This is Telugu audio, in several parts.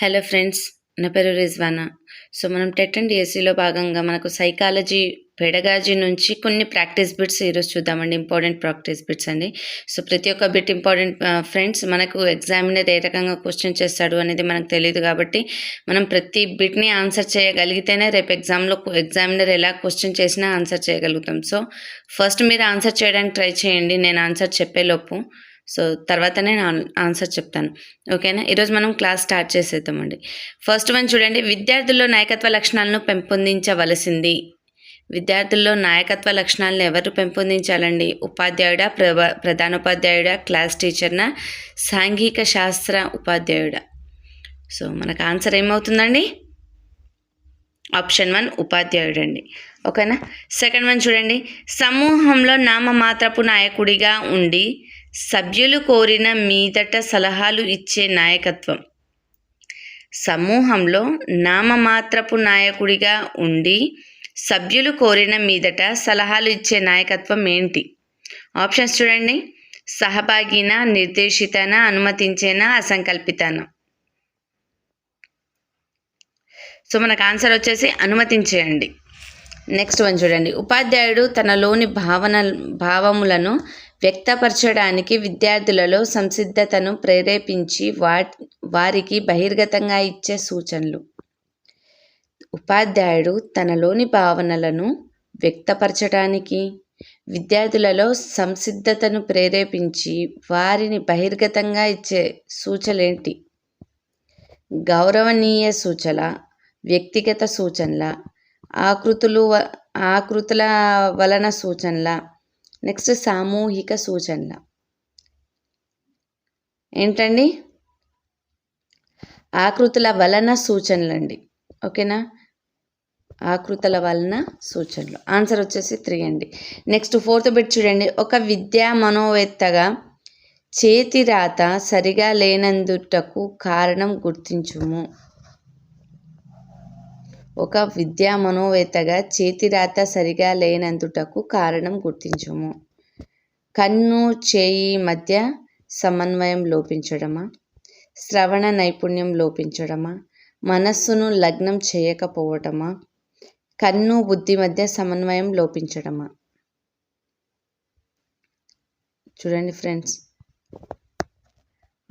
హలో ఫ్రెండ్స్ నా పేరు రిజ్వానా. సో మనం టెట్ అండ్ డిఎస్సిలో భాగంగా మనకు సైకాలజీ పెడగాజీ నుంచి కొన్ని ప్రాక్టీస్ బిట్స్ ఈరోజు చూద్దామండి. ఇంపార్టెంట్ ప్రాక్టీస్ బిట్స్ అండి. సో ప్రతి ఒక్క బిట్ ఇంపార్టెంట్ ఫ్రెండ్స్ మనకు ఎగ్జామినర్ ఏ రకంగా క్వశ్చన్ చేస్తాడు అనేది మనకు తెలియదు కాబట్టి మనం ప్రతి బిట్ని ఆన్సర్ చేయగలిగితేనే రేపు ఎగ్జామ్లో ఎగ్జామినర్ ఎలా క్వశ్చన్ చేసినా ఆన్సర్ చేయగలుగుతాం. సో ఫస్ట్ మీరు ఆన్సర్ చేయడానికి ట్రై చేయండి. నేను ఆన్సర్ చెప్పేలోపు సో తర్వాత నేను ఆన్సర్ చెప్తాను. ఓకేనా? ఈరోజు మనం క్లాస్ స్టార్ట్ చేసేద్దామండి. ఫస్ట్ వన్ చూడండి. విద్యార్థుల్లో నాయకత్వ లక్షణాలను పెంపొందించవలసింది. విద్యార్థుల్లో నాయకత్వ లక్షణాలను ఎవరు పెంపొందించాలండి? ఉపాధ్యాయుడా ప్రవ ప్రధానోపాధ్యాయుడా క్లాస్ టీచర్నా? సాంఘిక శాస్త్ర ఉపాధ్యాయుడా? సో మనకు ఆన్సర్ ఏమవుతుందండి? ఆప్షన్ వన్ ఉపాధ్యాయుడు అండి ఓకేనా? సెకండ్ వన్ చూడండి. సమూహంలో నామమాత్రపు నాయకుడిగా ఉండి సభ్యులు కోరిన మీదట సలహాలు ఇచ్చే నాయకత్వం. సమూహంలో నామమాత్రపు నాయకుడిగా ఉండి సభ్యులు కోరిన మీదట సలహాలు ఇచ్చే నాయకత్వం ఏంటి? ఆప్షన్స్ చూడండి. సహభాగిన నిర్దేశితన అనుమతించేనా అసంకల్పితన. సో మనకు ఆన్సర్ వచ్చేసి అనుమతించేయండి. నెక్స్ట్ వన్ చూడండి. ఉపాధ్యాయుడు తనలోని భావన భావములను వ్యక్తపరచడానికి విద్యార్థులలో సంసిద్ధతను ప్రేరేపించి వా వారికి బహిర్గతంగా ఇచ్చే సూచనలు. ఉపాధ్యాయుడు తనలోని భావనలను వ్యక్తపరచడానికి విద్యార్థులలో సంసిద్ధతను ప్రేరేపించి వారిని బహిర్గతంగా ఇచ్చే సూచనలేంటి? గౌరవనీయ సూచన వ్యక్తిగత సూచనల ఆకృతులు ఆకృతుల వలన సూచనల నెక్స్ట్ సామూహిక సూచనల. ఏంటండి? ఆకృతుల వలన సూచనలు అండి ఓకేనా? ఆకృతుల వలన సూచనలు. ఆన్సర్ వచ్చేసి త్రీ అండి. నెక్స్ట్ ఫోర్త్ బిట్ చూడండి. ఒక విద్యా మనోవేత్తగా చేతి రాత సరిగా లేనందుటకు కారణం గుర్తించుము. ఒక విద్యా మనోవేత్తగా చేతిరాత సరిగా లేనందుటకు కారణం గుర్తించము. కన్ను చేయి మధ్య సమన్వయం లోపించడమా? శ్రవణ నైపుణ్యం లోపించడమా? మనస్సును లగ్నం చేయకపోవటమా? కన్ను బుద్ధి మధ్య సమన్వయం లోపించడమా? చూడండి ఫ్రెండ్స్.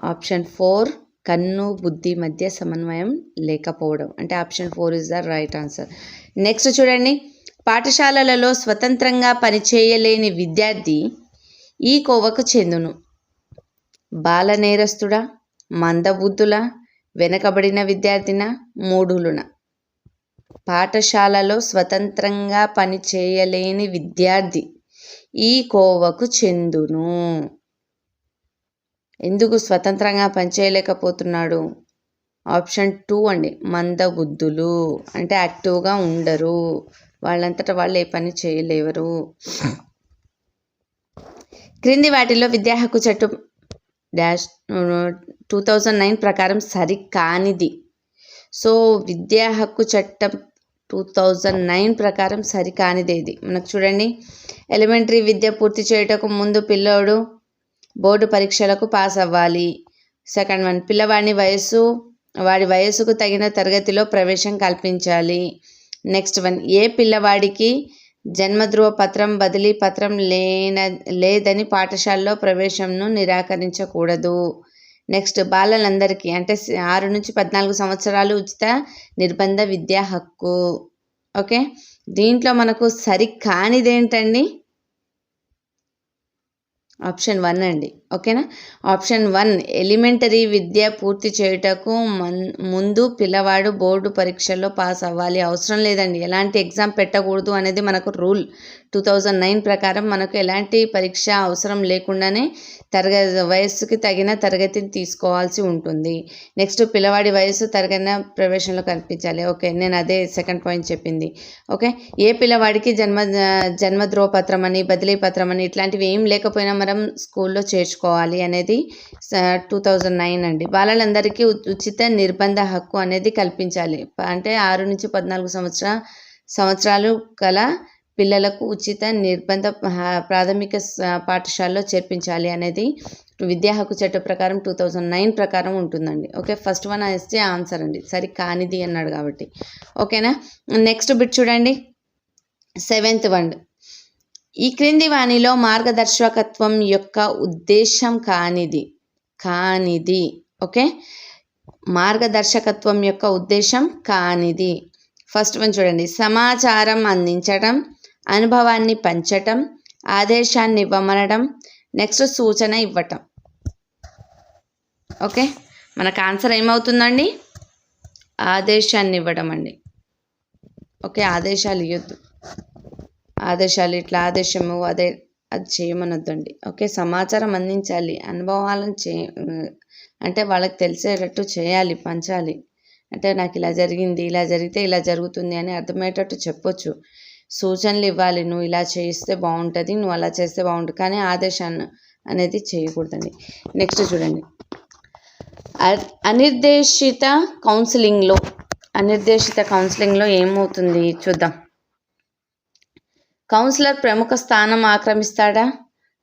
ఆప్షన్ ఫోర్ కన్ను బుద్ధి మధ్య సమన్వయం లేకపోవడం. అంటే option four is the right answer. Next చూడండి. పాఠశాలలలో స్వతంత్రంగా పనిచేయలేని విద్యార్థి ఈ కోవకు చెందును. బాల నేరస్తుడా? మందబుద్ధుల? వెనకబడిన విద్యార్థిన? మూఢులున? పాఠశాలలో స్వతంత్రంగా పనిచేయలేని విద్యార్థి ఈ కోవకు చెందును. ఎందుకు స్వతంత్రంగా పనిచేయలేకపోతున్నాడు? ఆప్షన్ టూ అండి. మందబుద్ధులు. అంటే యాక్టివ్గా ఉండరు. వాళ్ళంతటా వాళ్ళు ఏ పని చేయలేవరు. క్రింది వాటిలో విద్యా హక్కు చట్టం డాష్ టూ థౌజండ్ నైన్ ప్రకారం సరికానిది. సో విద్యా హక్కు చట్టం టూ థౌజండ్ నైన్ ప్రకారం సరికానిదేది. మనకు చూడండి. ఎలిమెంటరీ విద్య పూర్తి చేయటకు ముందు పిల్లోడు బోర్డు పరీక్షలకు పాస్ అవ్వాలి. సెకండ్ వన్ పిల్లవాడి వయస్సు వాడి వయస్సుకు తగిన తరగతిలో ప్రవేశం కల్పించాలి. నెక్స్ట్ వన్ ఏ పిల్లవాడికి జన్మధృవ పత్రం బదిలీ పత్రం లేన లేదని పాఠశాలలో ప్రవేశంను నిరాకరించకూడదు. నెక్స్ట్ బాలలందరికీ అంటే ఆరు నుంచి పద్నాలుగు సంవత్సరాలు ఉచిత నిర్బంధ విద్యా హక్కు. ఓకే? దీంట్లో మనకు సరి కానిదేంటండి ఆప్షన్ వన్ అండి. ఓకేనా? ఆప్షన్ వన్ ఎలిమెంటరీ విద్య పూర్తి చేయుటకు మన్ ముందు పిల్లవాడు బోర్డు పరీక్షల్లో పాస్ అవ్వాలి. అవసరం లేదండి. ఎలాంటి ఎగ్జామ్ పెట్టకూడదు అనేది మనకు రూల్. టూ థౌజండ్ నైన్ ప్రకారం మనకు ఎలాంటి పరీక్ష అవసరం లేకుండానే తరగతి వయస్సుకి తగిన తరగతిని తీసుకోవాల్సి ఉంటుంది. నెక్స్ట్ పిల్లవాడి వయసు తరగన ప్రవేశంలో కనిపించాలి. ఓకే నేను అదే సెకండ్ పాయింట్ చెప్పింది. ఓకే ఏ పిల్లవాడికి జన్మ జన్మ ధ్రువపత్రం అని బదిలీ పత్రం అని ఇట్లాంటివి ఏం లేకపోయినా మనం స్కూల్లో చేర్చుకోవాలి అనేది టూ థౌజండ్ నైన్ అండి. బాలలందరికీ ఉచిత నిర్బంధ హక్కు అనేది కల్పించాలి. అంటే ఆరు నుంచి పద్నాలుగు సంవత్సర సంవత్సరాలు గల పిల్లలకు ఉచిత నిర్బంధ ప్రాథమిక పాఠశాలలో చేర్పించాలి అనేది విద్యా హక్కు చట్టం ప్రకారం టూ థౌజండ్ నైన్ ప్రకారం ఉంటుందండి. ఓకే ఫస్ట్ వన్ ఇస్తే ఆన్సర్ అండి. సరి కానిది అన్నాడు కాబట్టి. ఓకేనా? నెక్స్ట్ బిట్ చూడండి. Seventh one. ఈ క్రింది వాణిలో మార్గదర్శకత్వం యొక్క ఉద్దేశం కానిది. కానిది. ఓకే? మార్గదర్శకత్వం యొక్క ఉద్దేశం కానిది. ఫస్ట్ వన్ చూడండి. సమాచారం అందించడం అనుభవాన్ని పంచటం ఆదేశాన్ని ఇవ్వమనడం నెక్స్ట్ సూచన ఇవ్వటం. ఓకే? మనకు ఆన్సర్ ఏమవుతుందండి? ఆదేశాన్ని ఇవ్వడం అండి. ఓకే? ఆదేశాలు ఇవ్వద్దు ఆదేశాలు ఇట్లా ఆదేశము అదే అది చేయమనొద్దండి. ఓకే సమాచారం అందించాలి అనుభవాలను చే అంటే వాళ్ళకి తెలిసేటట్టు చేయాలి పంచాలి. అంటే నాకు ఇలా జరిగింది ఇలా జరిగితే ఇలా జరుగుతుంది అని అర్థమయ్యేటట్టు చెప్పొచ్చు. సూచనలు ఇవ్వాలి నువ్వు ఇలా చేస్తే బాగుంటుంది నువ్వు అలా చేస్తే బాగుంటుంది కానీ ఆదేశాన్ని అనేది చేయకూడదండి. నెక్స్ట్ చూడండి. అనిర్దేశిత కౌన్సిలింగ్లో అనిర్దేశిత కౌన్సిలింగ్లో ఏమవుతుంది? చూద్దాం. కౌన్సిలర్ ప్రముఖ స్థానం ఆక్రమిస్తాడా?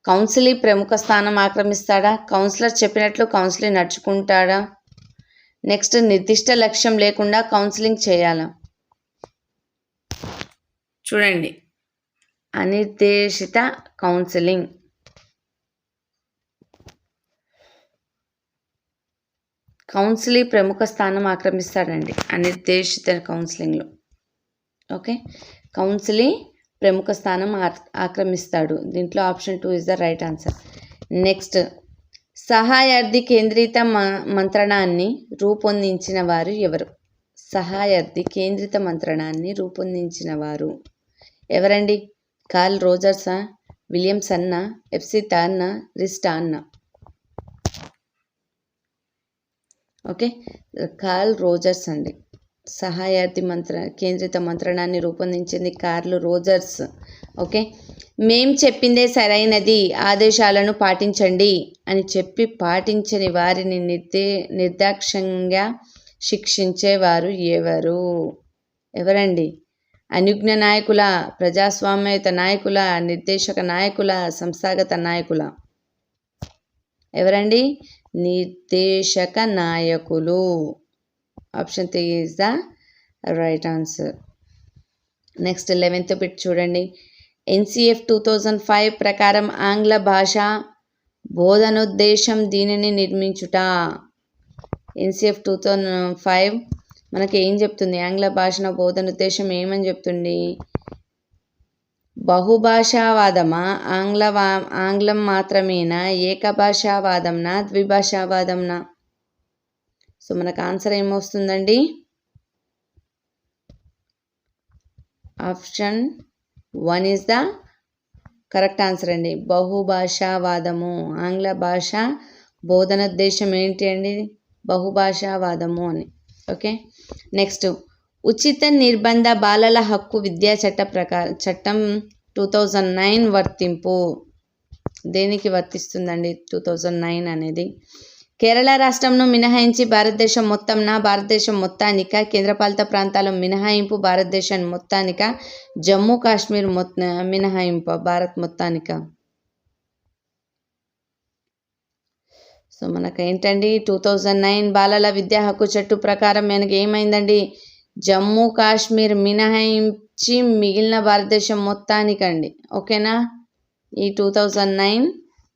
కౌన్సిలీ ప్రముఖ స్థానం ఆక్రమిస్తాడా? కౌన్సిలర్ చెప్పినట్లు కౌన్సిలింగ్ నడుచుకుంటాడా? నెక్స్ట్ నిర్దిష్ట లక్ష్యం లేకుండా కౌన్సిలింగ్ చేయాలా? చూడండి. అనిర్దేశిత కౌన్సిలింగ్. కౌన్సిలీ ప్రముఖ స్థానం ఆక్రమిస్తాడండి. అనిర్దేశిత కౌన్సిలింగ్లో. ఓకే? కౌన్సిలింగ్ ప్రముఖ స్థానం ఆ- ఆక్రమిస్తాడు. దీంట్లో option two is the right answer. Next సహాయార్థి కేంద్రిత మ- మంత్రణాన్ని రూపొందించిన వారు ఎవరు? సహాయార్థి కేంద్రిత మంత్రణాన్ని రూపొందించిన వారు ఎవరండి? కార్ల్ రోజర్సా విలియమ్స్ అన్న ఎఫ్సి తాన్న రిస్టా అన్న ఓకే? కార్ల్ రోజర్స్ అండి. సహాయార్థి మంత్ర కేంద్రిత మంత్రణాన్ని రూపొందించింది కార్ల్ రోజర్స్. ఓకే? మేం చెప్పిందే సరైనది ఆదేశాలను పాటించండి అని చెప్పి పాటించని వారిని నిర్దే నిర్దాక్షంగా శిక్షించేవారు ఎవరు? ఎవరండి? అనుజ్ఞ నాయకుల ప్రజాస్వామ్యత నాయకుల నిర్దేశక నాయకుల సంస్థాగత నాయకుల? ఎవరండి? నిర్దేశక నాయకులు. Option three is the right answer next eleventh bit చూడండి. ఎన్సిఎఫ్ టూ థౌజండ్ ఫైవ్ ప్రకారం ఆంగ్ల భాష బోధనోద్దేశం దీనిని నిర్మించుట. ఎన్సిఎఫ్ టూ థౌజండ్ ఫైవ్ మనకి ఏం చెప్తుంది? ఆంగ్ల భాషన బోధనోద్దేశం ఏమని చెప్తుంది? బహుభాషావాదమా? ఆంగ్ల ఆంగ్లం మాత్రమేనా? ఏకభాషావాదంనా? ద్విభాషావాదంనా? సో మనకు answer ఏమొస్తుందండి? Option one is the correct answer అండి. బహుభాషావాదము. ఆంగ్ల భాష బోధనోద్దేశం ఏంటి అండి? బహుభాషావాదము అని. ఓకే? నెక్స్ట్ ఉచిత నిర్బంధ బాలల హక్కు విద్యా చట్ట ప్రకారం చట్టం టూ థౌజండ్ నైన్ వర్తింపు. దేనికి వర్తిస్తుందండి టూ థౌజండ్ నైన్ అనేది? కేరళ రాష్ట్రంను మినహాయించి భారతదేశం మొత్తంన భారతదేశం మొత్తానిక కేంద్రపాలిత ప్రాంతాల మినహాయింపు భారతదేశం మొత్తానిక జమ్మూ కాశ్మీర్ మొత్త మినహాయింపు భారత్ మొత్తానిక. సో మనకు ఏంటండి టూ థౌజండ్ నైన్ బాలల విద్యా హక్కు చట్టు ప్రకారం మనకి ఏమైందండి? జమ్మూ కాశ్మీర్ మినహాయించి మిగిలిన భారతదేశం మొత్తానికండి ఓకేనా? ఈ టూ థౌజండ్ నైన్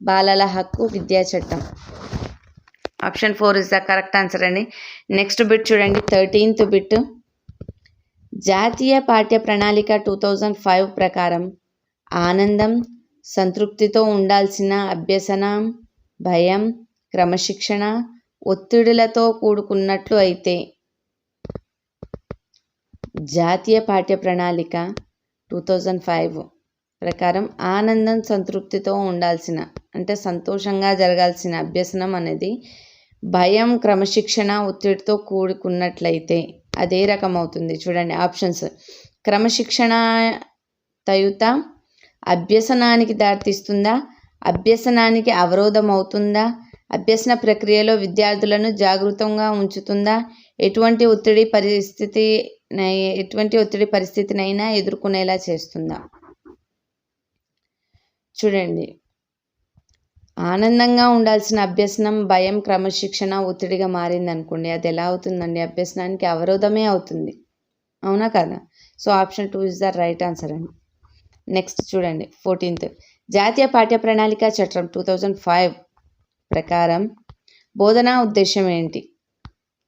బాలల హక్కు విద్యా చట్టం. Option four is the correct answer అండి. నెక్స్ట్ బిట్ చూడండి థర్టీన్త్ బిట్. జాతీయ పాఠ్య ప్రణాళిక టూ థౌజండ్ ఫైవ్ ప్రకారం ఆనందం సంతృప్తితో ఉండాల్సిన అభ్యసనం భయం క్రమశిక్షణ ఒత్తిడులతో కూడుకున్నట్లు అయితే జాతీయ పాఠ్య ప్రణాళిక టూ థౌజండ్ ఫైవ్ ప్రకారం ఆనందం సంతృప్తితో ఉండాల్సిన అంటే సంతోషంగా జరగాల్సిన అభ్యసనం అనేది భయం క్రమశిక్షణ ఒత్తిడితో కూడుకున్నట్లయితే అదే రకం అవుతుంది చూడండి ఆప్షన్స్. క్రమశిక్షణ తయుత అభ్యసనానికి దారితీస్తుందా? అభ్యసనానికి అవరోధం అవుతుందా అభ్యసన ప్రక్రియలో విద్యార్థులను జాగృతంగా ఉంచుతుందా? ఎటువంటి ఒత్తిడి పరిస్థితి ఎటువంటి ఒత్తిడి పరిస్థితినైనా ఎదుర్కొనేలా చేస్తుందా? చూడండి. ఆనందంగా ఉండాల్సిన అభ్యసనం భయం క్రమశిక్షణ ఒత్తిడిగా మారింది అనుకోండి. అది ఎలా అవుతుందండి? అభ్యసనానికి అవరోధమే అవుతుంది. అవునా కదా? So option two is the right answer అండి. నెక్స్ట్ చూడండి. ఫోర్టీన్త్. జాతీయ పాఠ్య ప్రణాళిక చట్టం టూ థౌజండ్ ఫైవ్ ప్రకారం బోధనా ఉద్దేశం ఏంటి?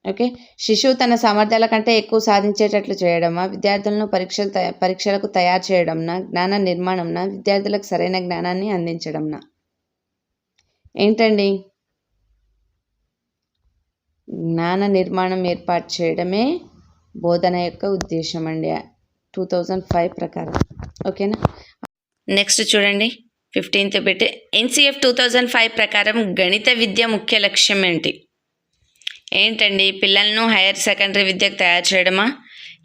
ఓకే. శిశువు తన సామర్థ్యాల కంటే ఎక్కువ సాధించేటట్లు చేయడమా? విద్యార్థులను పరీక్షలు తయా పరీక్షలకు తయారు చేయడంనా? జ్ఞాన నిర్మాణంనా? విద్యార్థులకు సరైన జ్ఞానాన్ని అందించడంనా? ఏంటండి? జ్ఞాన నిర్మాణం ఏర్పాటు చేయడమే బోధన యొక్క ఉద్దేశం అండి టూ థౌజండ్ ఫైవ్ ప్రకారం. ఓకేనా? నెక్స్ట్ చూడండి. ఫిఫ్టీన్త్ పెట్టి ఎన్సిఎఫ్ టూ థౌజండ్ ఫైవ్ ప్రకారం గణిత విద్య ముఖ్య లక్ష్యం ఏంటి? ఏంటండి? పిల్లలను హైయర్ సెకండరీ విద్యకు తయారు చేయడమా?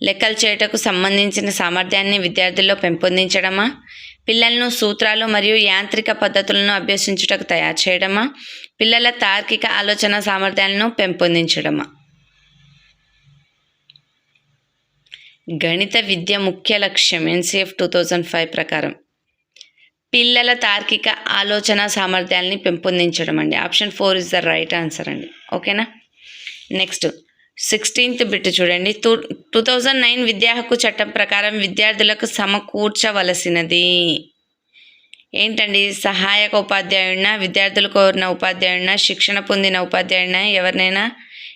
లెక్కలు చేయటకు సంబంధించిన సామర్థ్యాన్ని విద్యార్థుల్లో పెంపొందించడమా? పిల్లలను సూత్రాలు మరియు యాంత్రిక పద్ధతులను అభ్యసించుటకు తయారు చేయడమా? పిల్లల తార్కిక ఆలోచన సామర్థ్యాలను పెంపొందించడమా? గణిత విద్య ముఖ్య లక్ష్యం ఎన్సిఎఫ్ టూ థౌజండ్ ఫైవ్ ప్రకారం. పిల్లల తార్కిక ఆలోచన సామర్థ్యాలని పెంపొందించడం అండి option four is the right answer అండి. ఓకేనా? నెక్స్ట్. సిక్స్టీన్త్ బిట్ చూడండి. టూ టూ థౌజండ్ నైన్ విద్యా హక్కు చట్టం ప్రకారం విద్యార్థులకు సమకూర్చవలసినది. ఏంటండి? సహాయక ఉపాధ్యాయుడిన విద్యార్థులు కోరిన ఉపాధ్యాయుడిన శిక్షణ పొందిన ఉపాధ్యాయుడిన ఎవరినైనా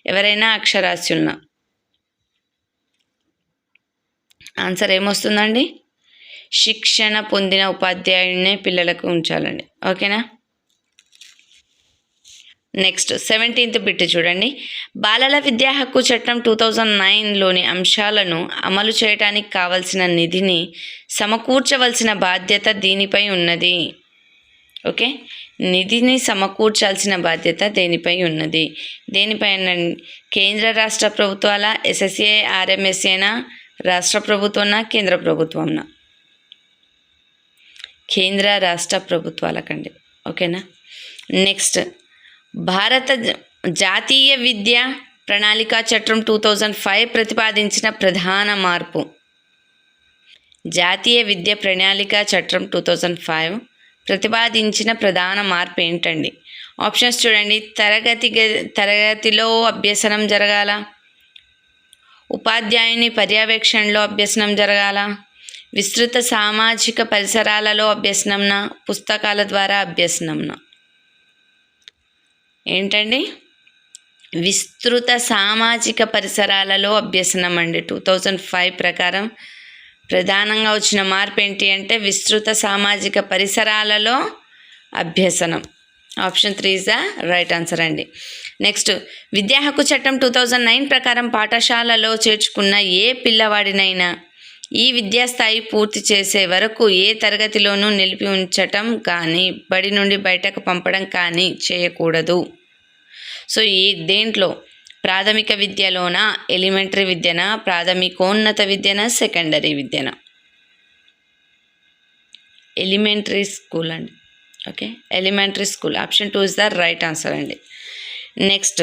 ఎవరైనా అక్షరాస్యులన? ఆన్సర్ ఏమొస్తుందండి? శిక్షణ పొందిన ఉపాధ్యాయుడినే పిల్లలకు ఉంచాలండి. ఓకేనా? నెక్స్ట్ సెవెంటీన్త్ బిట్ చూడండి. బాలల విద్యా హక్కు చట్టం టూ థౌజండ్ నైన్లోని అంశాలను అమలు చేయడానికి కావలసిన నిధిని సమకూర్చవలసిన బాధ్యత దీనిపై ఉన్నది. ఓకే? నిధిని సమకూర్చాల్సిన బాధ్యత దేనిపై ఉన్నది? దేనిపై కేంద్ర రాష్ట్ర ప్రభుత్వాల ఎస్ఎస్ఏ ఆర్ఎంఎస్ఏనా? రాష్ట్ర ప్రభుత్వంనా కేంద్ర ప్రభుత్వంనా కేంద్ర రాష్ట్ర ప్రభుత్వాలకండి ఓకేనా? నెక్స్ట్ భారత జాతీయ విద్య ప్రణాళిక చట్టం టూ థౌజండ్ ఫైవ్ ప్రతిపాదించిన ప్రధాన మార్పు. జాతీయ విద్య ప్రణాళిక చట్టం టూ థౌజండ్ ఫైవ్ ప్రతిపాదించిన ప్రధాన మార్పు ఏంటండి? ఆప్షన్స్ చూడండి. తరగతి గ- తరగతిలో అభ్యసనం జరగాల. ఉపాధ్యాయుని పర్యవేక్షణలో అభ్యసనం జరగాల. విస్తృత సామాజిక పరిసరాలలో అభ్యసనంన పుస్తకాల ద్వారా అభ్యసనంన. ఏంటండి? విస్తృత సామాజిక పరిసరాలలో అభ్యసనం అండి టూ థౌజండ్ ఫైవ్ ప్రకారం ప్రధానంగా వచ్చిన మార్పు ఏంటి అంటే విస్తృత సామాజిక పరిసరాలలో అభ్యసనం. Option three is the right answer అండి. నెక్స్ట్ విద్యా హక్కు చట్టం టూ థౌజండ్ నైన్ ప్రకారం పాఠశాలలో చేర్చుకున్న ఏ పిల్లవాడినైనా ఈ విద్యాస్థాయి పూర్తి చేసే వరకు ఏ తరగతిలోనూ నిలిపి ఉంచటం కానీ బడి నుండి బయటకు పంపడం కానీ చేయకూడదు. సో ఈ దేంట్లో ప్రాథమిక విద్యలోన ఎలిమెంటరీ విద్యన ప్రాథమికోన్నత విద్యన సెకండరీ విద్యన? ఎలిమెంటరీ స్కూల్ అండి. Okay? Elementary school. Option two is the right answer అండి. నెక్స్ట్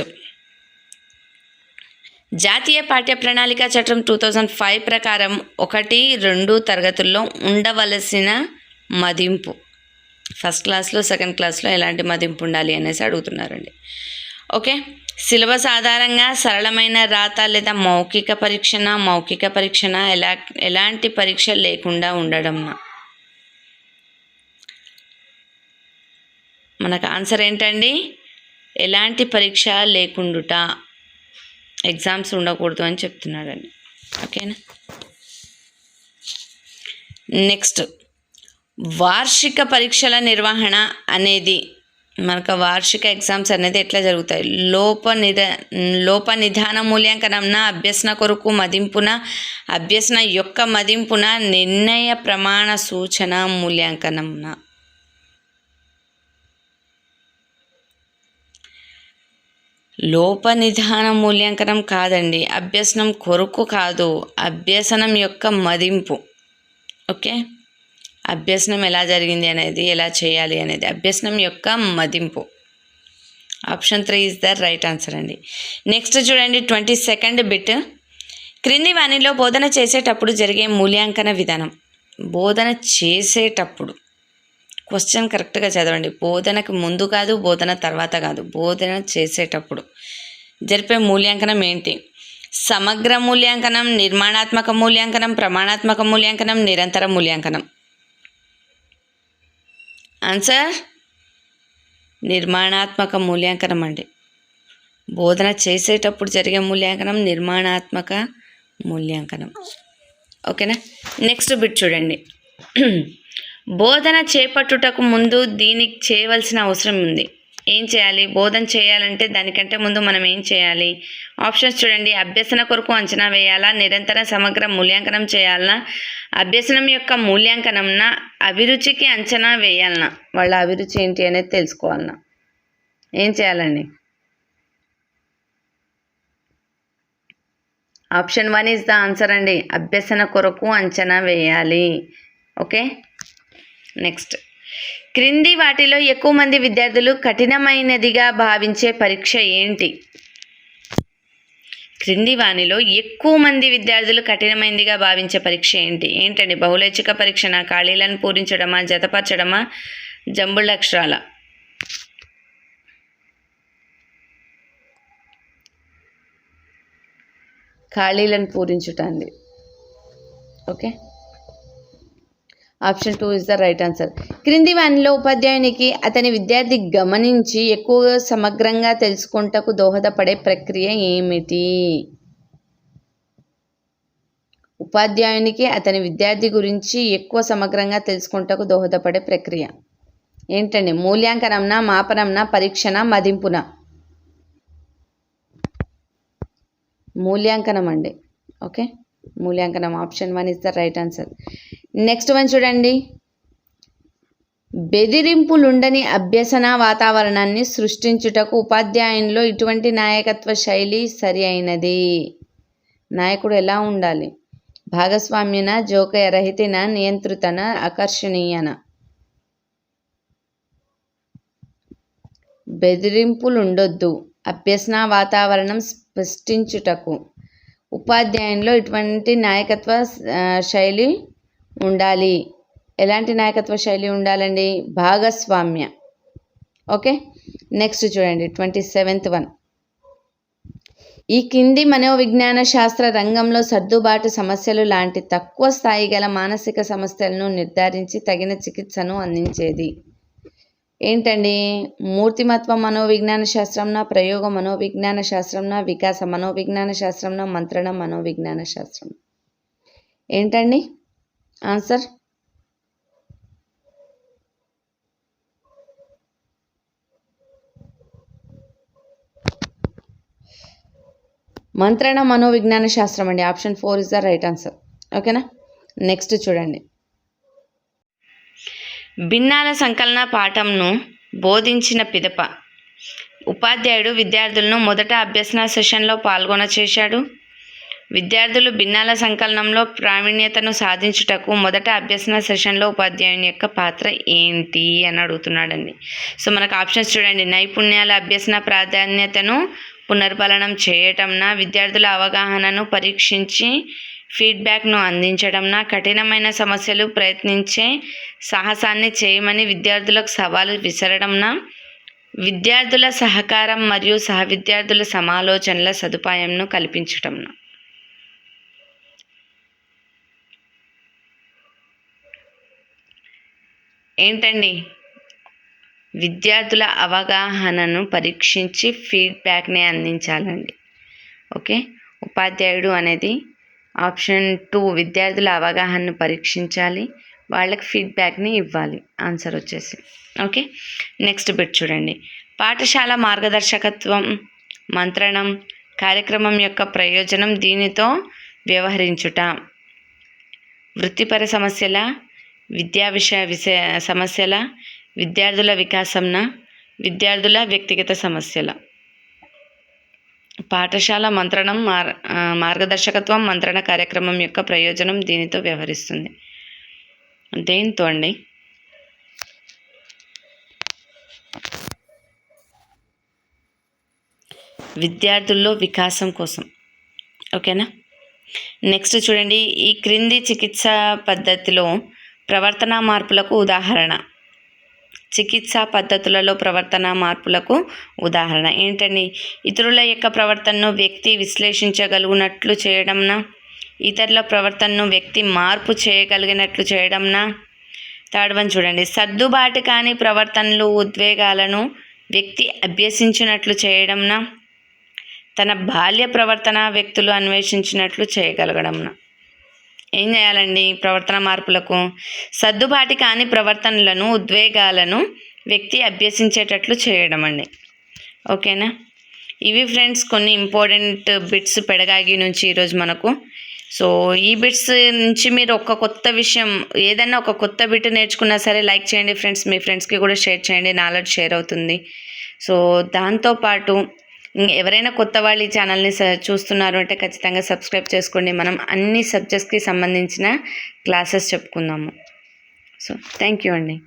జాతీయ పాఠ్య ప్రణాళిక చట్టం టూ థౌజండ్ ఫైవ్ ప్రకారం ఒకటి రెండు తరగతుల్లో ఉండవలసిన మదింపు. ఫస్ట్ క్లాస్లో సెకండ్ క్లాస్లో ఎలాంటి మదింపు ఉండాలి అనేసి అడుగుతున్నారండి. ఓకే? సిలబస్ ఆధారంగా సరళమైన రాత లేదా మౌఖిక పరీక్షన మౌఖిక పరీక్షన ఎలా ఎలాంటి పరీక్ష లేకుండా ఉండడం మనకు ఆన్సర్ ఏంటండి? ఎలాంటి పరీక్ష లేకుండుట. ఎగ్జామ్స్ ఉండకూడదు అని చెప్తున్నాడండి. ఓకేనా? నెక్స్ట్ వార్షిక పరీక్షల నిర్వహణ అనేది మనకు వార్షిక ఎగ్జామ్స్ అనేది ఎట్లా జరుగుతాయి? లోప నిధ లోప నిధాన మూల్యాంకనంన అభ్యసన కొరకు మదింపున అభ్యసన యొక్క మదింపున నిర్ణయ ప్రమాణ సూచన మూల్యాంకనంన. లోప నిధాన మూల్యాంకనం కాదండి. అభ్యసనం కొరకు కాదు. అభ్యసనం యొక్క మదింపు. ఓకే? అభ్యసనం ఎలా జరిగింది అనేది ఎలా చేయాలి అనేది అభ్యసనం యొక్క మదింపు. Option three is the right answer అండి. నెక్స్ట్ చూడండి ట్వంటీ సెకండ్ బిట్. క్రింది వాణిలో బోధన చేసేటప్పుడు జరిగే మూల్యాంకన విధానం. బోధన చేసేటప్పుడు. క్వశ్చన్ కరెక్ట్గా చదవండి. బోధనకు ముందు కాదు బోధన తర్వాత కాదు. బోధన చేసేటప్పుడు. జరిపే మూల్యాంకనం ఏంటి? సమగ్ర మూల్యాంకనం నిర్మాణాత్మక మూల్యాంకనం ప్రమాణాత్మక మూల్యాంకనం నిరంతర మూల్యాంకనం. ఆన్సర్ నిర్మాణాత్మక మూల్యాంకనం అండి. బోధన చేసేటప్పుడు జరిగే మూల్యాంకనం నిర్మాణాత్మక మూల్యాంకనం. ఓకేనా? నెక్స్ట్ బిట్ చూడండి. బోధన చేపట్టుటకు ముందు దీనికి చేయవలసిన అవసరం ఉంది. ఏం చేయాలి? బోధన చేయాలంటే దానికంటే ముందు మనం ఏం చేయాలి? ఆప్షన్స్ చూడండి. అభ్యసన కొరకు అంచనా వేయాలా? నిరంతర సమగ్ర మూల్యాంకనం చేయాలనా? అభ్యసనం యొక్క మూల్యాంకనంన అభిరుచికి అంచనా వేయాలనా? వాళ్ళ అభిరుచి ఏంటి అనేది తెలుసుకోవాలన్నా ఏం చేయాలండి? Option one is the answer అండి. అభ్యసన కొరకు అంచనా వేయాలి. ఓకే? నెక్స్ట్ క్రింది వాటిలో ఎక్కువ మంది విద్యార్థులు కఠినమైనదిగా భావించే పరీక్ష ఏంటి? క్రింది వానిలో ఎక్కువ మంది విద్యార్థులు కఠినమైనదిగా భావించే పరీక్ష ఏంటి? ఏంటండి? బహుళైచ్ఛిక పరీక్షన? ఖాళీలను పూరించడమా? జతపరచడమా? జంబుళ్ళ ఖాళీలను పూరించుట అండి. Okay? Option two is the right answer. క్రింది వానిలో ఉపాధ్యాయునికి అతని విద్యార్థి గమనించి ఎక్కువ సమగ్రంగా తెలుసుకుంటకు దోహదపడే ప్రక్రియ ఏమిటి? ఉపాధ్యాయునికి అతని విద్యార్థి గురించి ఎక్కువ సమగ్రంగా తెలుసుకుంటకు దోహదపడే ప్రక్రియ. ఏంటండి? మూల్యాంకనంన మాపనంన పరీక్షణ మదింపున. మూల్యాంకనం అండి ఓకే? మూల్యాంకనం option one is the right answer. Next one చూడండి. బెదిరింపులుండని అభ్యసన వాతావరణాన్ని సృష్టించుటకు ఉపాధ్యాయునిలో ఇటువంటి నాయకత్వ శైలి సరి అయినది నాయకుడు ఎలా ఉండాలి? భాగస్వామ్యన జోకయ రహితన నియంత్రితన ఆకర్షణీయన. బెదిరింపులుండొద్దు. అభ్యసన వాతావరణం సృష్టించుటకు ఉపాధ్యాయునిలో ఇటువంటి నాయకత్వ శైలి ఉండాలి. ఎలాంటి నాయకత్వ శైలి ఉండాలండి? భాగస్వామ్య. ఓకే? నెక్స్ట్ చూడండి ట్వంటీ సెవెంత్ వన్. ఈ కింది మనోవిజ్ఞాన శాస్త్ర రంగంలో సర్దుబాటు సమస్యలు లాంటి తక్కువ స్థాయి గల మానసిక సమస్యలను నిర్ధారించి తగిన చికిత్సను అందించేది. ఏంటండి? మూర్తిమత్వ మనోవిజ్ఞాన శాస్త్రంన ప్రయోగ మనోవిజ్ఞాన శాస్త్రంన వికాస మనోవిజ్ఞాన శాస్త్రంన మంత్రణ మనోవిజ్ఞాన శాస్త్రం. ఏంటండి? ఆన్సర్? మంత్రణ మనోవిజ్ఞాన శాస్త్రం అండి. Option four is the right answer. ఓకేనా? నెక్స్ట్ చూడండి. భిన్నాల సంకలన పాఠంను బోధించిన పిదప. ఉపాధ్యాయుడు విద్యార్థులను మొదట అభ్యసన సెషన్లో పాల్గొన చేశాడు విద్యార్థులు భిన్నాల సంకలనంలో ప్రావీణ్యతను సాధించుటకు మొదట అభ్యసన సెషన్లో ఉపాధ్యాయుని యొక్క పాత్ర ఏంటి అని అడుగుతున్నాడండి. సో మనకు ఆప్షన్స్ చూడండి. నైపుణ్యాల అభ్యసన ప్రాధాన్యతను పునర్బలనం చేయటంన విద్యార్థుల అవగాహనను పరీక్షించి ఫీడ్బ్యాక్ను అందించడంన కఠినమైన సమస్యలు ప్రయత్నించే సాహసాన్ని చేయమని విద్యార్థులకు సవాలు విసరడంన విద్యార్థుల సహకారం మరియు సహ విద్యార్థుల సమాలోచనల సదుపాయంను కల్పించటంన ఏంటండి? విద్యార్థుల అవగాహనను పరీక్షించి ఫీడ్బ్యాక్ని అందించాలండి. ఓకే? ఉపాధ్యాయుడు అనేది ఆప్షన్ టూ విద్యార్థుల అవగాహనను పరీక్షించాలి. వాళ్ళకి ఫీడ్బ్యాక్ని ఇవ్వాలి. ఆన్సర్ వచ్చేసి. ఓకే? నెక్స్ట్ బిట్ చూడండి. పాఠశాల మార్గదర్శకత్వం మంత్రణం కార్యక్రమం యొక్క ప్రయోజనం దీనితో వ్యవహరించుట. వృత్తిపర సమస్యల విద్యా విషయ విషయ సమస్యల విద్యార్థుల వికాసంన విద్యార్థుల వ్యక్తిగత సమస్యల. పాఠశాల మంత్రణం మార్ మార్గదర్శకత్వం మంత్రణ కార్యక్రమం యొక్క ప్రయోజనం దీనితో వ్యవహరిస్తుంది. దేంతో అండి విద్యార్థుల్లో వికాసం కోసం. ఓకేనా? నెక్స్ట్ చూడండి. ఈ క్రింది చికిత్స పద్ధతిలో ప్రవర్తన మార్పులకు ఉదాహరణ. చికిత్సా పద్ధతులలో ప్రవర్తన మార్పులకు ఉదాహరణ. ఏంటని? ఇతరుల యొక్క ప్రవర్తనను వ్యక్తి విశ్లేషించగలిగినట్లు చేయడంనా? ఇతరుల ప్రవర్తనను వ్యక్తి మార్పు చేయగలిగినట్లు చేయడంనా? థర్డ్ వన్ చూడండి. సర్దుబాటు కాని ప్రవర్తనలు ఉద్వేగాలను వ్యక్తి అభ్యసించినట్లు చేయడంనా? తన బాల్య ప్రవర్తన వ్యక్తులు అన్వేషించినట్లు చేయగలగడంనా? ఏం చేయాలండి? ప్రవర్తన మార్పులకు. సర్దుబాటి కాని ప్రవర్తనలను ఉద్వేగాలను వ్యక్తి అభ్యసించేటట్లు చేయడం అండి. ఓకేనా? ఇవి ఫ్రెండ్స్ కొన్ని ఇంపార్టెంట్ బిట్స్ పెడగాగి నుంచి ఈరోజు మనకు. సో ఈ బిట్స్ నుంచి మీరు ఒక కొత్త విషయం ఏదైనా ఒక కొత్త బిట్ నేర్చుకున్నా సరే లైక్ చేయండి ఫ్రెండ్స్. మీ ఫ్రెండ్స్కి కూడా షేర్ చేయండి. నాలెడ్జ్ షేర్ అవుతుంది. సో దాంతోపాటు ఎవరైనా కొత్త వాళ్ళు ఈ ఛానల్ని స- చూస్తున్నారు అంటే ఖచ్చితంగా సబ్స్క్రైబ్ చేసుకోండి. మనం అన్ని సబ్జెక్ట్స్కి సంబంధించిన క్లాసెస్ చెప్పుకుందాము. సో థ్యాంక్ యూ అండి.